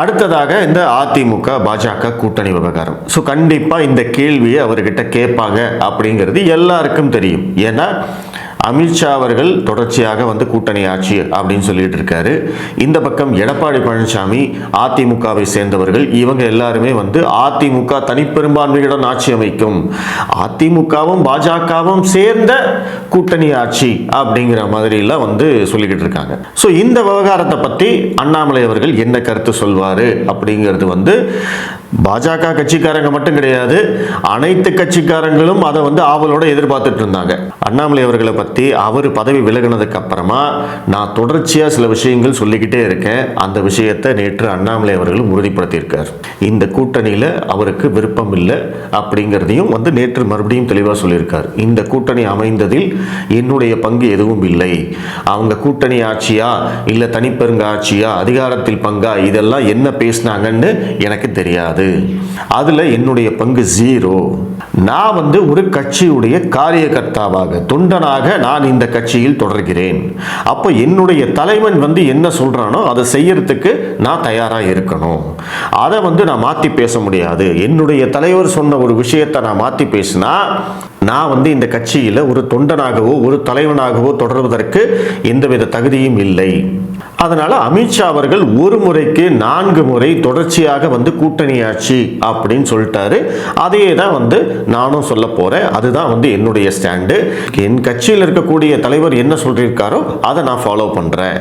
அடுத்ததாக இந்த அதிமுக பாஜக கூட்டணி விவகாரம். ஸோ கண்டிப்பாக இந்த கேள்வியை அவர்கிட்ட கேட்பாங்க அப்படிங்கிறது எல்லாருக்கும் தெரியும். ஏன்னா அமித்ஷா அவர்கள் தொடர்ச்சியாக வந்து கூட்டணி ஆட்சி அப்படின்னு சொல்லிட்டு இருக்காரு. இந்த பக்கம் எடப்பாடி பழனிசாமி அதிமுகவை சேர்ந்தவர்கள் இவங்க எல்லாருமே வந்து அதிமுக தனிப்பெரும்பான்மையுடன் ஆட்சி அமைக்கும். அதிமுகவும் பாஜகவும் சேர்ந்த கூட்டணி ஆட்சி அப்படிங்கிற மாதிரிலாம் வந்து சொல்லிக்கிட்டு இருக்காங்க. ஸோ இந்த விவகாரத்தை பற்றி அண்ணாமலை அவர்கள் என்ன கருத்து சொல்வார் அப்படிங்கிறது வந்து பாஜக கட்சிக்காரங்க மட்டும் கிடையாது அனைத்து கட்சிக்காரங்களும் அதை வந்து ஆவலோட எதிர்பார்த்துட்டு இருந்தாங்க. அண்ணாமலை அவர்களை பற்றி அவர் பதவி விலகினதுக்கு அப்புறமா நான் தொடர்ச்சியாக சில விஷயங்கள் சொல்லிக்கிட்டே இருக்கேன். அந்த விஷயத்தை நேற்று அண்ணாமலை அவர்கள் உறுதிப்படுத்தியிருக்கார். இந்த கூட்டணியில் அவருக்கு விருப்பம் இல்லை அப்படிங்கிறதையும் வந்து நேற்று மறுபடியும் தெளிவாக சொல்லியிருக்கார். இந்த கூட்டணி அமைந்ததில் என்னுடைய பங்கு எதுவும் இல்லை. அவங்க கூட்டணி ஆட்சியா இல்லை தனிப்பெருங்க ஆட்சியா அதிகாரத்தில் பங்கா இதெல்லாம் என்ன பேசினாங்கன்னு எனக்கு தெரியாது. அதில் என்னுடைய பங்கு ஜீரோ நான் வந்து ஒரு கட்சியுடைய காரியகர்த்தாவாக தொண்டனாக நான் இந்த கட்சியில் தொடர்கிறேன். அப்போ என்னுடைய தலைவன் வந்து என்ன சொல்கிறானோ அதை செய்யறதுக்கு நான் தயாராக இருக்கணும். அதை வந்து நான் மாற்றி பேச முடியாது. என்னுடைய தலைவர் சொன்ன ஒரு விஷயத்தை நான் மாற்றி பேசினா நான் வந்து இந்த கட்சியில் ஒரு தொண்டனாகவோ ஒரு தலைவனாகவோ தொடர்வதற்கு எந்தவித தகுதியும் இல்லை. அதனால் அமித்ஷா அவர்கள் ஒரு முறைக்கு நான்கு முறை தொடர்ச்சியாக வந்து கூட்டணி ஆட்சி அப்படின்னு சொல்லிட்டாரு. அதையே தான் வந்து நானும் சொல்ல போகிறேன் அதுதான் வந்து என்னுடைய ஸ்டாண்டு. என் கட்சியில் இருக்கக்கூடிய தலைவர் என்ன சொல்லியிருக்காரோ அதை நான் ஃபாலோ பண்ணுறேன்